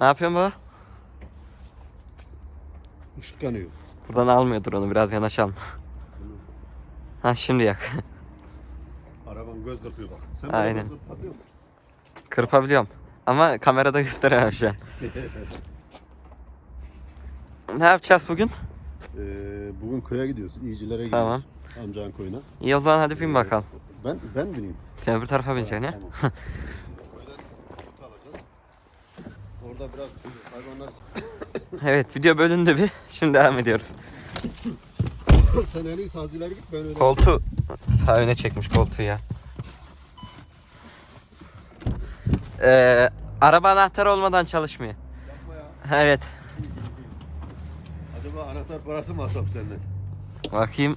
Ne yapıyorsun baba? Işık yanıyor. Buradan almıyordur onu biraz yanaşalım. ha şimdi yak. Araban göz kırpıyor bak. Sen Aynen. göz kırpabiliyor musun? Kırpabiliyorum. Ama kamerada gösteremem şu an. Ne yapacağız bugün? Ee, bugün köye gidiyoruz. İyicilere gidiyoruz. Tamam. Amcanın köyüne. İyi o zaman hadi bin bakalım. Ben ben bineyim. Sen öbür tarafa bineceksin ya. Tamam. Orada biraz hayvanlar... Evet video bölündü bir. Şimdi devam ediyoruz. Sen en iyisi az ileri git ben öyle... Koltuğu sağ öne çekmiş koltuğu ya. Ee, araba anahtarı olmadan çalışmıyor. Yapma ya. Evet. Acaba anahtar parası mı alsam senden? Bakayım.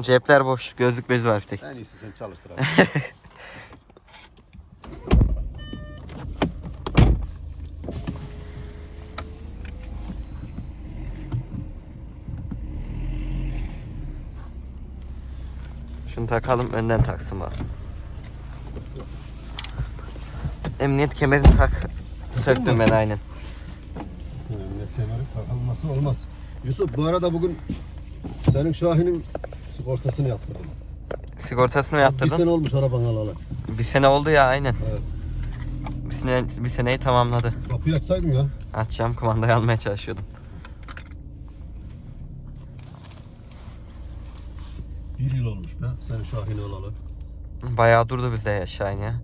Cepler boş. Gözlük bezi var bir tek. En iyisi sen çalıştır abi. takalım önden taksın bak. Emniyet kemerini tak. Söktüm ben aynen. Emniyet kemeri takılması olmaz. Yusuf bu arada bugün senin Şahin'in sigortasını yaptırdım. Sigortasını Bir yaptırdın. sene olmuş araban alalı. Bir sene oldu ya aynen. Evet. Bir, sene, bir seneyi tamamladı. Kapıyı açsaydın ya. Açacağım kumandayı almaya çalışıyordum. Be senin Şahin'i alalı. Bayağı durdu bizde ya Şahin ya.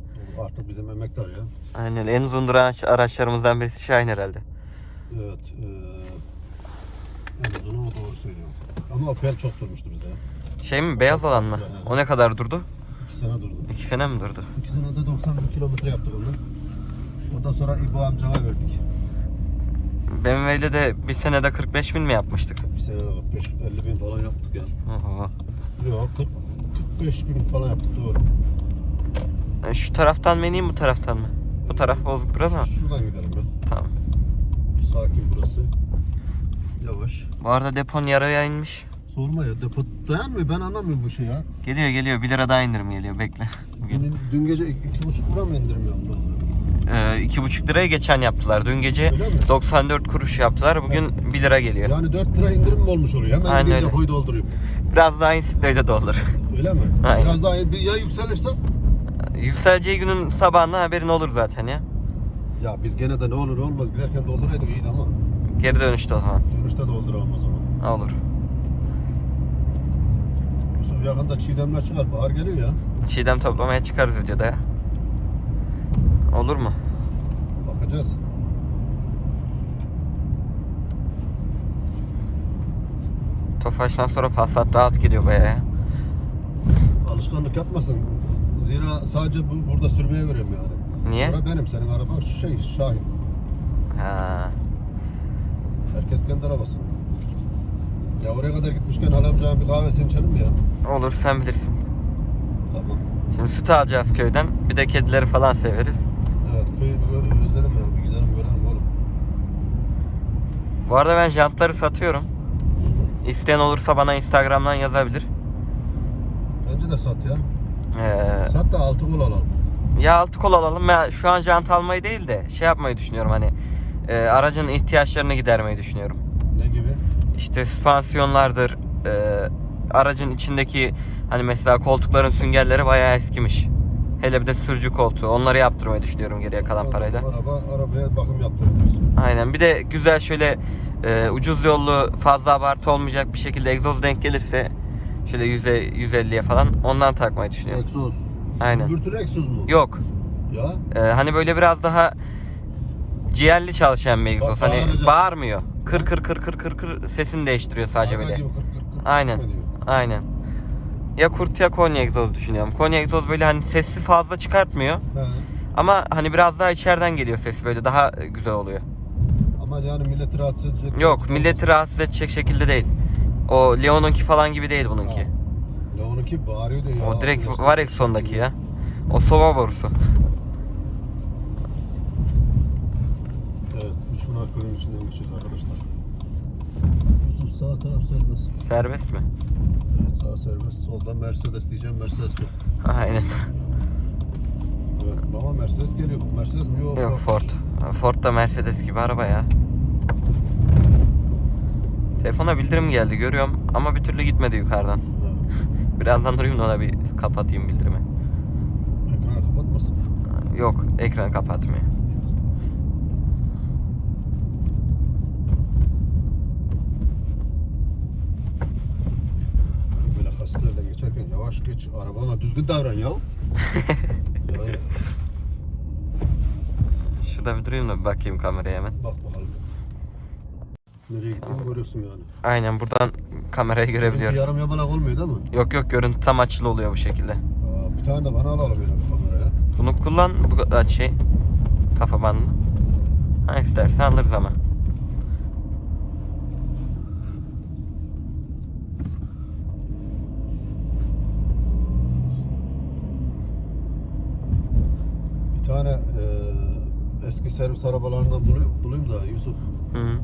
Artık bizim emektar ya. Aynen en uzun duran araç- araçlarımızdan birisi Şahin herhalde. Evet. Eee evet onu o doğru söylüyor. Ama Opel çok durmuştu bizde ya. Şey mi beyaz olan mı? O ne kadar durdu? İki sene durdu. İki sene mi durdu? İki senede 91 kilometre yaptık onu. Ondan sonra İbo amcana verdik. BMW'de de bir senede 45 bin mi yapmıştık? Bir sene 45 50 bin falan yaptık ya. Oho. Yok 40, 45 bin falan yaptık doğru. E, Şu taraftan mı ineyim bu taraftan mı? Bu taraf bozuk biraz ama. Şuradan gidelim ya. Tamam. Sakin burası. Yavaş. Bu arada depon yarıya inmiş. Sorma ya depo dayanmıyor ben anlamıyorum bu şey ya. Geliyor geliyor 1 lira daha indirim geliyor bekle. Dün, dün gece iki, iki buçuk lira mı indirmiyorum ben? Ee, iki buçuk liraya geçen yaptılar. Dün gece Öyle mi? 94 kuruş yaptılar. Bugün 1 lira geliyor. Yani 4 lira indirim mi olmuş oluyor? Hemen Aynen bir depoyu doldurayım. Biraz daha insitleyde de olur. Öyle mi? Aynen. Biraz daha bir ya yükselirse? Yükseleceği günün sabahında haberin olur zaten ya. Ya biz gene de ne olur ne olmaz giderken dolduraydık iyiydi ama Geri dönüşte o zaman. dönüşte dolduralım o zaman. Olur. Yusuf yakında çiğdemler çıkar bahar geliyor ya. Çiğdem toplamaya çıkarız videoda ya. Olur mu? Bakacağız. Tofaş'tan sonra Passat rahat gidiyor ya. Alışkanlık yapmasın. Zira sadece bu, burada sürmeye veriyorum yani. Niye? Ara benim senin araban şu şey Şahin. Ha. Herkes kendi arabasını. Ya oraya kadar gitmişken halamcağın bir kahvesini içelim mi ya? Olur sen bilirsin. Tamam. Şimdi süt alacağız köyden. Bir de kedileri falan severiz. Evet köyü bir özledim ya. Bir gidelim görelim oğlum. Bu arada ben jantları satıyorum. İsteyen olursa bana Instagram'dan yazabilir. Bence de sat ya. Ee, Sat da altı kol alalım. ya altı kol alalım. Ya şu an jant almayı değil de şey yapmayı düşünüyorum hani. e, aracın ihtiyaçlarını gidermeyi düşünüyorum. Ne gibi? İşte süspansiyonlardır. e, aracın içindeki hani mesela koltukların süngerleri bayağı eskimiş. Hele bir de sürücü koltuğu. Onları yaptırmayı düşünüyorum geriye kalan parayla. Araba, arabaya bakım yaptırıyorsun. Aynen. Bir de güzel şöyle e, ucuz yollu fazla abartı olmayacak bir şekilde egzoz denk gelirse şöyle 100'e 150'ye falan ondan takmayı düşünüyorum. Egzoz. Aynen. Gürtülü egzoz mu? Yok. Ya. e, hani böyle biraz daha ciğerli çalışan bir egzoz. Hani bağıracak. bağırmıyor. Kır kır kır kır kır kır sesini değiştiriyor sadece Araba böyle. gibi kırk kırk kırk Aynen. Aynen. Ya kurt ya Konya egzoz düşünüyorum. Konya egzoz böyle hani sesi fazla çıkartmıyor. He. Ama hani biraz daha içeriden geliyor ses böyle daha e, güzel oluyor. Ama yani milleti rahatsız edecek. Yok milleti rahatsız edecek şekilde değil. O Leon'unki falan gibi değil bununki. Ya onunki bağırıyordu ya. O direkt var Exxon'daki ya. O sova borusu. Evet. Üç pınar köyün içinden geçeceğiz arkadaşlar. Yusuf sağ taraf serbest. Serbest mi? Evet sağ serbest. Soldan Mercedes diyeceğim. Mercedes yok. Aynen. Evet Bana Mercedes geliyor. Mercedes mi? Yok, Yok Ford. Ford da Mercedes gibi araba ya. Telefona bildirim geldi görüyorum ama bir türlü gitmedi yukarıdan. Ha. Birazdan durayım da ona bir kapatayım bildirimi. Ekranı kapatmasın. Yok ekranı kapatmıyor. Böyle kasislerden geçerken yavaş geç. Arabana düzgün davran ya. ya Şurada bir durayım da bir bakayım kameraya hemen. bak bakalım. Nereye gittiğini görüyorsun yani. Aynen buradan kamerayı görebiliyoruz. Yarım yamalak olmuyor değil mi? Yok yok görüntü tam açılı oluyor bu şekilde. Aa, bir tane de bana alalım öyle bir kameraya. Bunu kullan bu kadar şey kafa bandını. Ha istersen alırız ama. Tane e, eski servis arabalarından bulayım, bulayım da Yusuf. Hı -hı.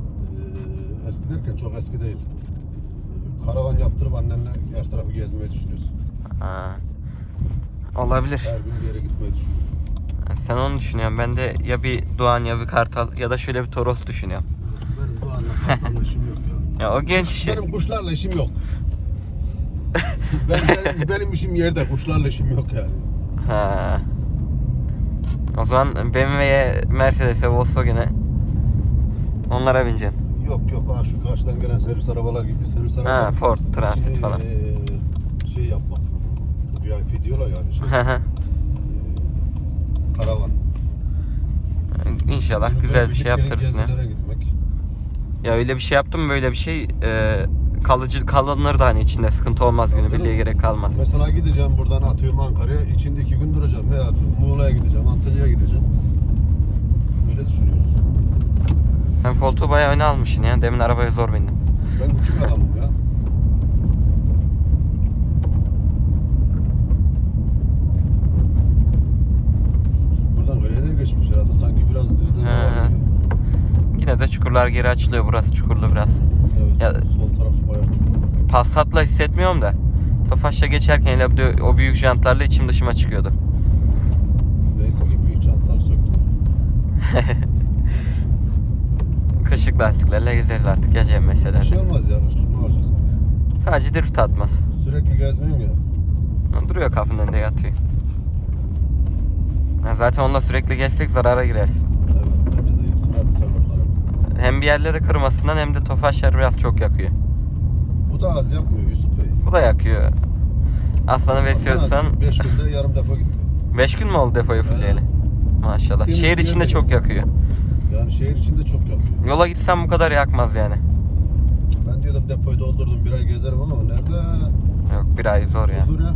E, eski derken çok eski değil. E, karavan yaptırıp annenle her tarafı gezmeyi düşünüyorsun. Ha. Olabilir. Her gün bir yere gitmeyi düşünüyorsun. Sen onu düşünüyorsun. Ben de ya bir Doğan ya bir Kartal ya da şöyle bir Toros düşünüyorum. Benim bu anla kartalla işim yok ya. Ya o genç işi. Benim kuşlarla işim yok. ben, benim, benim işim yerde, kuşlarla işim yok yani. Ha. O zaman BMW'ye, Mercedes'e, Volkswagen'e onlara bineceksin. Yok yok ha şu karşıdan gelen servis arabalar gibi servis arabalar. Ha, Ford Transit İçini, falan. eee, şey yapmak. VIP diyorlar yani şey. Hı. karavan. İnşallah güzel bir şey yaptırırsın ya. Ya öyle bir şey yaptım böyle bir şey e, kalıcı kalınır da hani içinde sıkıntı olmaz günü birliğe gerek kalmaz. Mesela gideceğim buradan atıyorum Ankara'ya. içinde iki gün duracağım. Veya Muğla'ya gideceğim, Antalya'ya gideceğim. Böyle düşünüyoruz. Sen koltuğu bayağı öne almışsın ya. Demin arabaya zor bindim. Ben küçük adamım ya. Buradan Greler geçmiş herhalde. Sanki biraz düzleme He. var. gibi. Yine de çukurlar geri açılıyor. Burası çukurlu biraz. Evet, Ya- sol. Passat'la hissetmiyorum da. Tofaş'la geçerken hele o büyük jantlarla içim dışıma çıkıyordu. Neyse ki büyük çantaları söktüm. Kışlık lastiklerle gezeriz artık ya Cem mesela. Bir şey olmaz ya. Kışlık ne olacak? Sadece drift atmaz. Sürekli gezmeyin ya. Duruyor kapının önünde yatıyor. Ya zaten onunla sürekli gezsek zarara girersin. Evet bence de bunları. Hem bir yerleri kırmasından hem de Tofaşlar biraz çok yakıyor. Bu da az yapmıyor Yusuf Bey. Bu da yakıyor. Aslanı besliyorsan 5 günde yarım depo gitti. 5 gün mü oldu depoyu fulleyeli? Maşallah. Temiz Şehir içinde çok yakıyor. Yani şehir içinde çok yakıyor. Yola gitsem bu kadar yakmaz yani. Ben diyordum depoyu doldurdum bir ay gezerim ama nerede? Yok bir ay zor ya. Dur ya.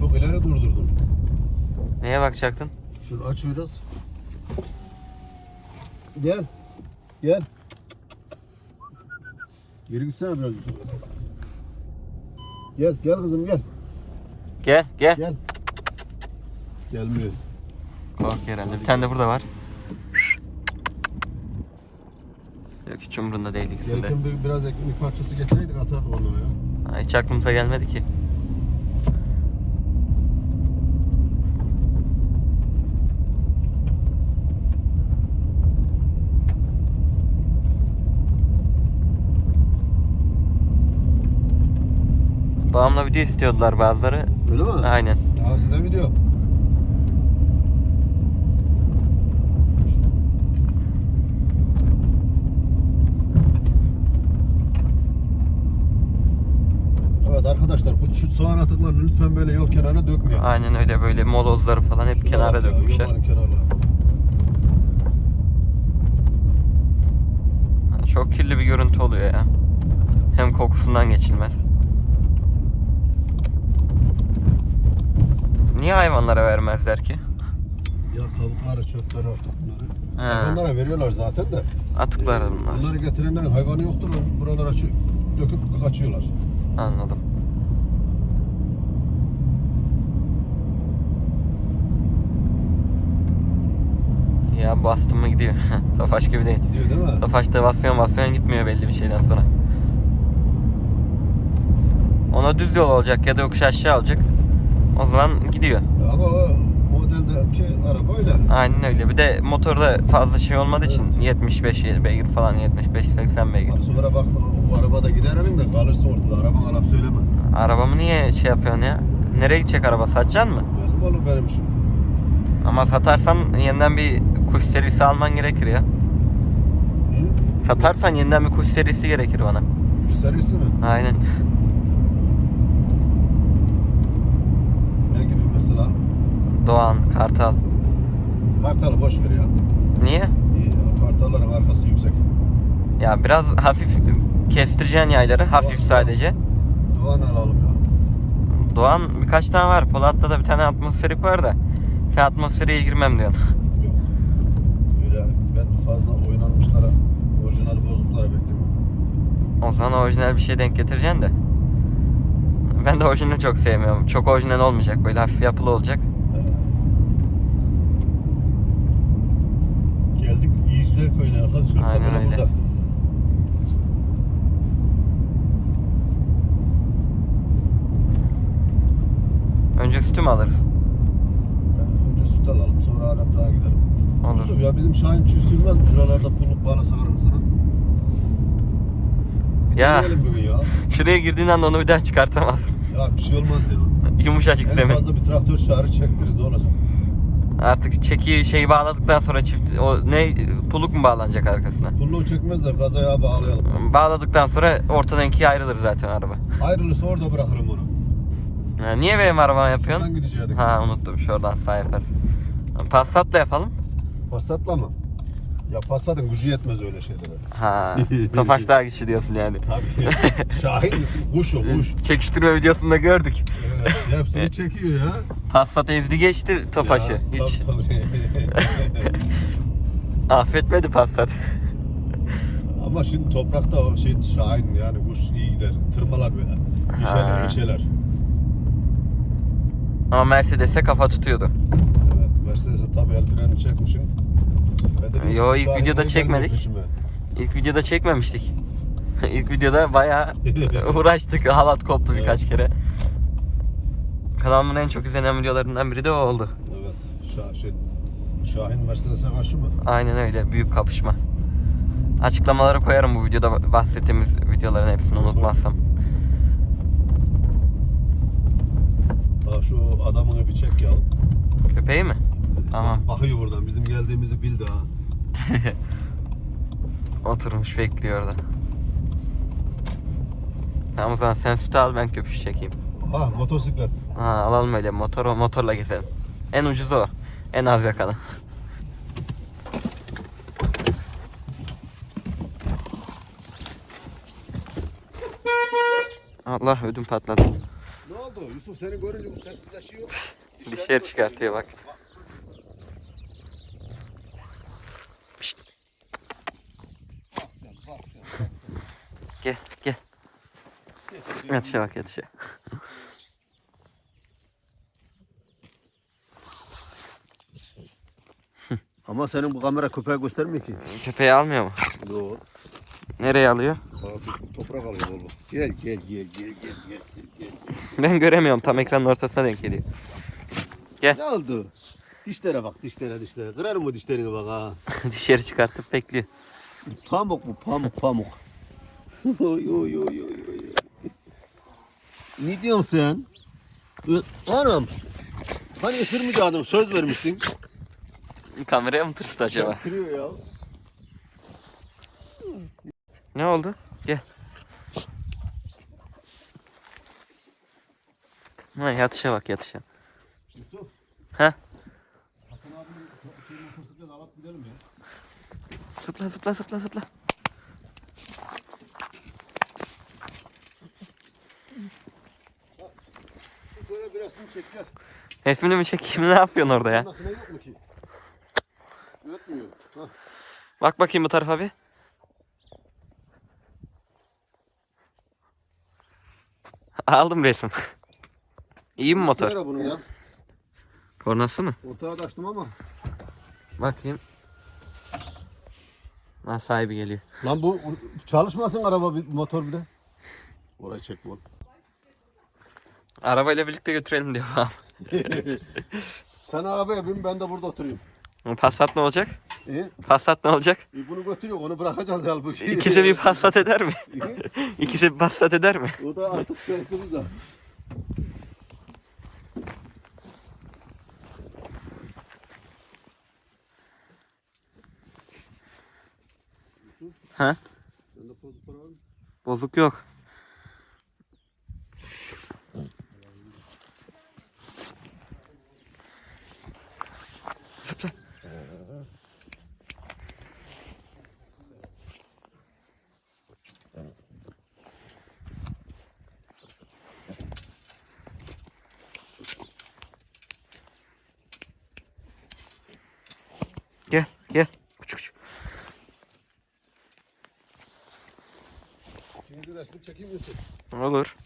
Çok ileri durdurdum. Neye bakacaktın? Şunu aç biraz. Gel. Gel. Geri gitsene biraz Yusuf. Gel, gel kızım gel. Gel gel. Gel. Gelmiyor. Kork herhalde. Bir tane de burada var. Yok hiç umurunda değil ikisi de. Gelirken bir, biraz ekmek parçası getirseydik atardık onları ya. Ha, Hiç aklımıza gelmedi ki. Babamla video istiyordular bazıları. Öyle mi? Aynen. Aa size video. Evet arkadaşlar bu şu soğan atıklarını lütfen böyle yol kenarına dökmeyin. Aynen öyle böyle molozları falan hep Şuna kenara bak ya, dökmüşler. Yolların kenarlarına. Çok kirli bir görüntü oluyor ya. Hem kokusundan geçilmez. Niye hayvanlara vermezler ki? Ya kabukları, çöpleri. He. Hayvanlara veriyorlar zaten de. Atıklar Ee, bunlar. Bunları getirenlerin hayvanı yoktur. Buralara çö- döküp kaçıyorlar. Anladım. Ya bastım mı gidiyor. Tofaş gibi değil. Gidiyor değil mi? Tofaş'ta basıyorsun basıyorsun gitmiyor belli bir şeyden sonra. Ona düz yol olacak ya da yokuş aşağı olacak. O zaman gidiyor. Ama o modeldeki araba öyle. Aynen öyle. Bir de motorda fazla şey olmadığı için 75 beygir falan 75-80 beygir. Bak sonra bak o arabada giderim de kalırsın ortada. Araban laf söyleme. Arabamı niye şey yapıyorsun ya? Nereye gidecek araba? Satacaksın mı? Benim olur benim işim. Ama satarsan yeniden bir kuş serisi alman gerekir ya. Hı? Satarsan yeniden bir kuş serisi gerekir bana. Kuş servisi mi? Aynen. Ne gibi mesela? Doğan, Kartal. Kartalı boş ver ya. Niye? Kartalların arkası yüksek. Ya biraz hafif kestireceksin yayları. Hafif sadece. Doğan alalım ya. Doğan birkaç tane var. Polat'ta da bir tane atmosferik var da. Sen atmosferiye girmem diyorsun. Yok. Öyle ben fazla oynanmışlara, orijinal bozuklara bekliyorum. O zaman orijinal bir şey denk getireceksin de. Ben de orijinali çok sevmiyorum. Çok orijinal olmayacak. Böyle hafif yapılı olacak. Ee, Yiyiciler Köyü'ne arkadaşlar. Aynen Tabela öyle. burada. Önce sütü mü alırız? Ben önce süt alalım sonra alem daha gidelim. Olur. Yusuf ya bizim Şahin çiğ sürmez mi? Şuralarda pulluk bana sağır mısın? Ya Deneyelim bugün ya. şuraya girdiğin anda onu bir daha çıkartamazsın. Ya bir şey olmaz ya. Yumuşacık En zemin. fazla bir traktör çağrı çektiririz ne olacak? Artık çeki şeyi bağladıktan sonra çift o ne puluk mu bağlanacak arkasına? Pulluğu çekmez de gazaya bağlayalım. Bağladıktan sonra ortadan ikiye ayrılır zaten araba. Ayrılırsa orada bırakırım onu. Ha, niye benim Şuradan yapıyorsun? gidecektik. Ha unuttum şuradan sağ yaparız. Passat'la yapalım. Passat'la mı? Ya Passat'ın gücü yetmez öyle şeylere. Ha, Tofaş daha güçlü diyorsun yani. Tabii. Şahin kuş o kuş. Çekiştirme videosunda gördük. Evet, hepsini çekiyor ya. Passat ezdi geçti Tofaş'ı. Ya, Hiç Tabii, tabii. affetmedi Passat. Ama şimdi toprakta o şey Şahin yani kuş iyi gider. Tırmalar böyle. İşeler, işeler. Ama Mercedes'e kafa tutuyordu. Evet, Mercedes'e tabii el freni çekmişim. Ben de dedim, Yo, ilk videoda çekmedik. İlk videoda çekmemiştik. İlk videoda bayağı uğraştık. Halat koptu birkaç kere. Kanalımın en çok izlenen videolarından biri de o oldu. Evet, Şah, şey, Şahin Mercedes'e karşı mı? Aynen öyle. Büyük kapışma. Açıklamaları koyarım bu videoda bahsettiğimiz videoların hepsini unutmazsam. Ha şu adamını bir çek ya. Köpeği mi? Tamam. Bak, bakıyor buradan bizim geldiğimizi bildi ha. Oturmuş bekliyor orada. Tamam o zaman sen sütü al ben köpüş çekeyim. Ha motosiklet. Ha, alalım öyle motor motorla gezelim. En ucuz o. En az yakanı. Allah ödüm patladı. Ne oldu? Yusuf seni görünce bu sessizleşiyor. Dışarı çıkartıyor bak. Pişt. Bak sen, bak sen. Gel gel. Yatışa bak yatışa. Ama senin bu kamera köpeğe göstermiyor ki. Köpeği almıyor mu? Yok. Nereye alıyor? Abi toprak alıyor oğlum. Gel gel gel gel gel gel gel. Ben göremiyorum tam ekranın ortasına denk geliyor. Ne oldu? Dişlere bak dişlere dişlere. Kırarım o dişlerini bak ha. Dışarı çıkartıp bekliyor. Pamuk bu pamuk pamuk. oy oy oy oy oy. Ne diyorsun sen? Anam. Hani ısırmayacaktın söz vermiştin. Kameraya mı tırstı acaba? Kırıyor ya. Ne oldu? Gel. Ha, yatışa bak yatışa. Yusuf. He? Hasan abinin şey motosiklet alıp gidelim ya. Zıpla zıpla zıpla zıpla. Şöyle. Resmini mi çekeyim ne yapıyorsun orada ya? Yok mu ki? Bak bakayım bu tarafa bir. Aldım resim. İyi mi motor? Bunun ya. Kornası mı? Ortağı da açtım ama. Bakayım. Ha sahibi geliyor. Lan bu çalışmasın araba bir motor bir de. Orayı çek bu. Arabayla birlikte götürelim diyor babam. Sen arabaya bin ben de burada oturayım. Passat ne olacak? İyi. Passat ne olacak? E, bunu götürüyor onu bırakacağız halbuki. İkisi bir Passat eder mi? İkisi bir Passat eder mi? O da artık şansımız da. Ha? Sende bozuk para var mı? Bozuk yok. Zıpla. Gel, gel. Küçük küçük. Şimdi de şimdi çekeyim misin? Olur.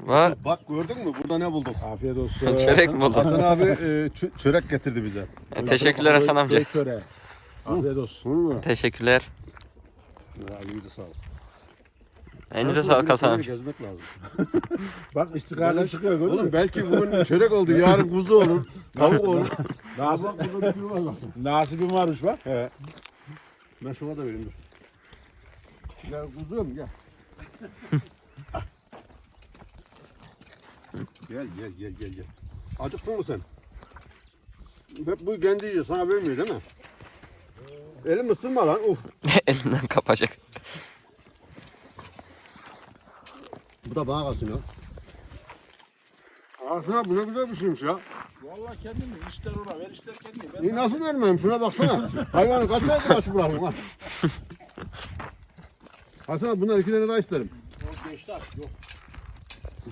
Var. Bak gördün mü burada ne bulduk? Afiyet olsun. Çörek mi buldun? Hasan abi e, çö- çörek getirdi bize. E, Teşekkürler Hasan amca. Çöreği. Afiyet olsun. Mu? Teşekkürler. Elinize sağlık. Elinize sağlık Hasan amca. Gezmek lazım. Bak istikrarla çıkıyor gördün Oğlum mü? belki bugün çörek oldu, yarın kuzu olur, tavuk olur. Nasip, nasibim varmış bak. He. Ben şuna da vereyim dur. Gel kuzum gel. Gel gel gel gel gel. Acıktın mı sen? Hep bu kendi yiyor sana vermiyor değil mi? Elim ısınma lan. Uf. Elinden kapacak. Bu da bana kalsın ya. Aa, şuna bu ne güzel bir şeymiş ya. Vallahi kendim mi? İşler ona ver işler kendim. Ben İyi nasıl vermeyeyim şuna baksana. Hayvanı kaç aydır açık bırakıyorum ha. Hasan bunlar iki tane daha isterim. geçti artık yok.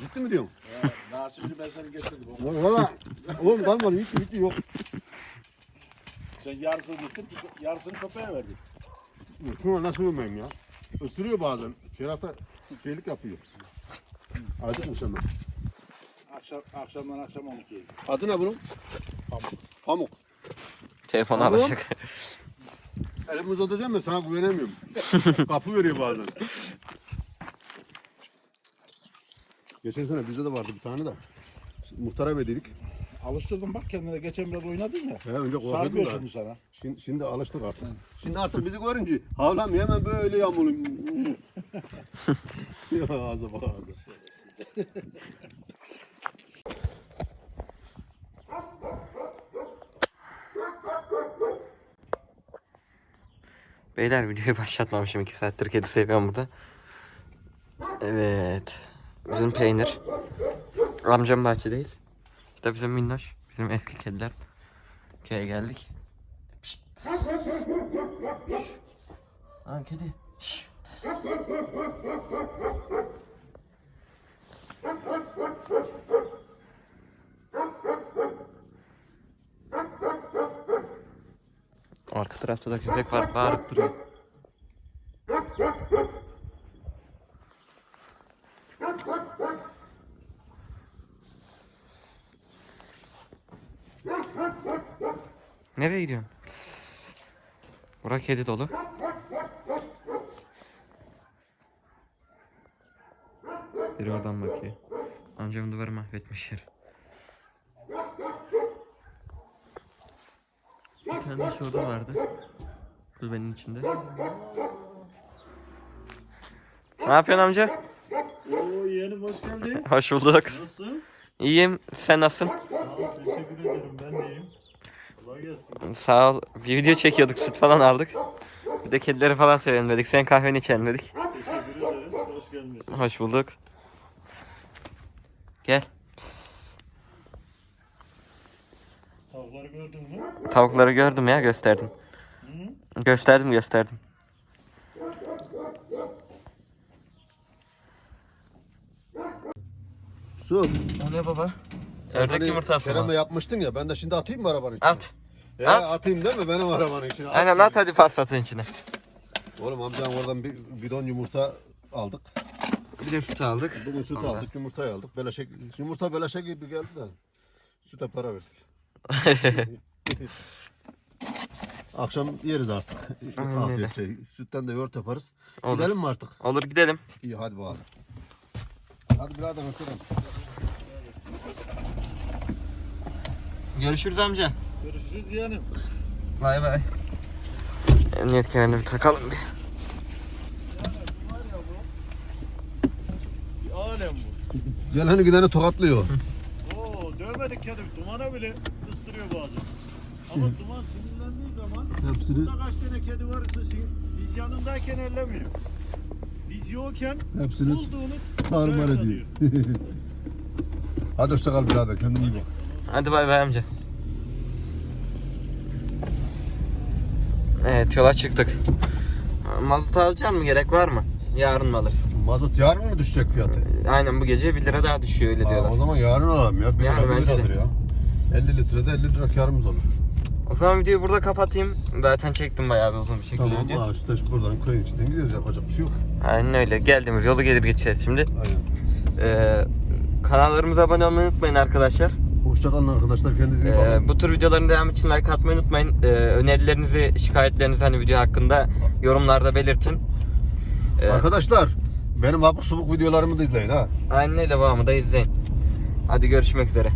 Ciddi mi diyorsun? He, Nasip'ini ben sana getirdim. O- Valla oğlum kalmadı hiç hiç yok. Sen yarısını gittin, yarısını köpeğe verdin. Şuna nasıl vermeyeyim ya? Isırıyor bazen. Şerata şeylik yapıyor. Acıkmış ama. Akşam, akşamdan akşam 12'ye. Adı ne bunun? Pamuk. Pamuk. Telefonu Tamam. alacak. Elimi uzatacağım da sana güvenemiyorum. Kapı veriyor bazen. Geçen sene bizde de vardı bir tane de. Muhtara verdik. Alıştırdım bak kendine. Geçen biraz oynadın ya. He, önce korkuyordum Sarmıyor da. şimdi sana. Şimdi, şimdi alıştık artık. Şimdi artık bizi görünce havlamıyor hemen böyle yağmurluyor. ya ağza bak ağza. Beyler videoyu başlatmamışım 2 saattir kedi seviyorum burada. Evet. Bizim peynir. Amcam bahçedeyiz. İşte bizim minnoş. Bizim eski kediler. Köye geldik. Pişt. Aa kedi. Şşş. Arka tarafta da köpek var bağırıp duruyor. Nereye gidiyorsun? Bura kedi dolu. Biri oradan bakıyor. Amcam duvarı mahvetmiş yer. Bir tane de şurada vardı. Kulübenin içinde. Ne yapıyorsun amca? Oo yeğenim hoş geldin. Hoş bulduk. Nasılsın? İyiyim. Sen nasılsın? Sağ ol, teşekkür ederim. Ben de iyiyim. Gelsin. Sağ ol. Bir video çekiyorduk. Süt falan aldık. Bir de kedileri falan sevelim dedik. Sen kahveni içelim dedik. Teşekkür ederiz. Hoş. Hoş bulduk. Gel. Tavukları gördün mü? Tavukları gördüm ya gösterdim. Gösterdim gösterdim. Sus. O ne baba? Ördek hani yumurtası Kerem'e mı? yapmıştın ya ben de şimdi atayım mı arabanın içine? At. Ya, at. atayım değil mi benim arabanın içine? At. Aynen at hadi paslatın içine. Oğlum amcam oradan bir bidon yumurta aldık. Bir de süt aldık. Bugün süt Vallahi. aldık, yumurtayı aldık. Beleşe, yumurta beleşe gibi geldi de süte para verdik. Akşam yeriz artık. Aynen Afiyet çay. Sütten de yoğurt yaparız. Olur. Gidelim mi artık? Olur gidelim. İyi hadi bakalım. Hadi birader ötelim. Görüşürüz amca. Görüşürüz yeğenim. Bay bay. Emniyet kemerini bir takalım bir. Bir alem bu. Geleni gideni tokatlıyor. Oo dövmedik kedi. Dumana bile ıstırıyor bazen. Ama duman sinirlendiği zaman Hepsini burada kaç tane kedi varsa sin- biz yanındayken ellemiyor. Biz yokken hepsini bulduğunu tarumar ediyor. Hadi hoşça kal birader kendine iyi bak. Hadi bay bay amca. Evet yola çıktık. Mazot alacaksın mı? Gerek var mı? Yarın mı alırsın? Mazot yarın mı düşecek fiyatı? Aynen bu gece 1 lira daha düşüyor öyle Aa, diyorlar. o zaman yarın alalım ya. Bir Yani lira bir bence de. liradır ya. 50 litrede 50 lira karımız olur. O zaman videoyu burada kapatayım. Zaten çektim bayağı bir uzun bir şekilde Tamam video. ha işte buradan köyün içinden gidiyoruz yapacak bir şey yok. Aynen öyle. Geldiğimiz yolu gelir geçeceğiz şimdi. Aynen. Ee, kanallarımıza abone olmayı unutmayın arkadaşlar. Hoşça kalın arkadaşlar kendinize iyi bakın. Ee, bu tür videoların devamı için like atmayı unutmayın. Ee, önerilerinizi, şikayetlerinizi hani video hakkında yorumlarda belirtin. Ee, Arkadaşlar benim abuk subuk videolarımı da izleyin ha. öyle devamı da izleyin. Hadi görüşmek üzere.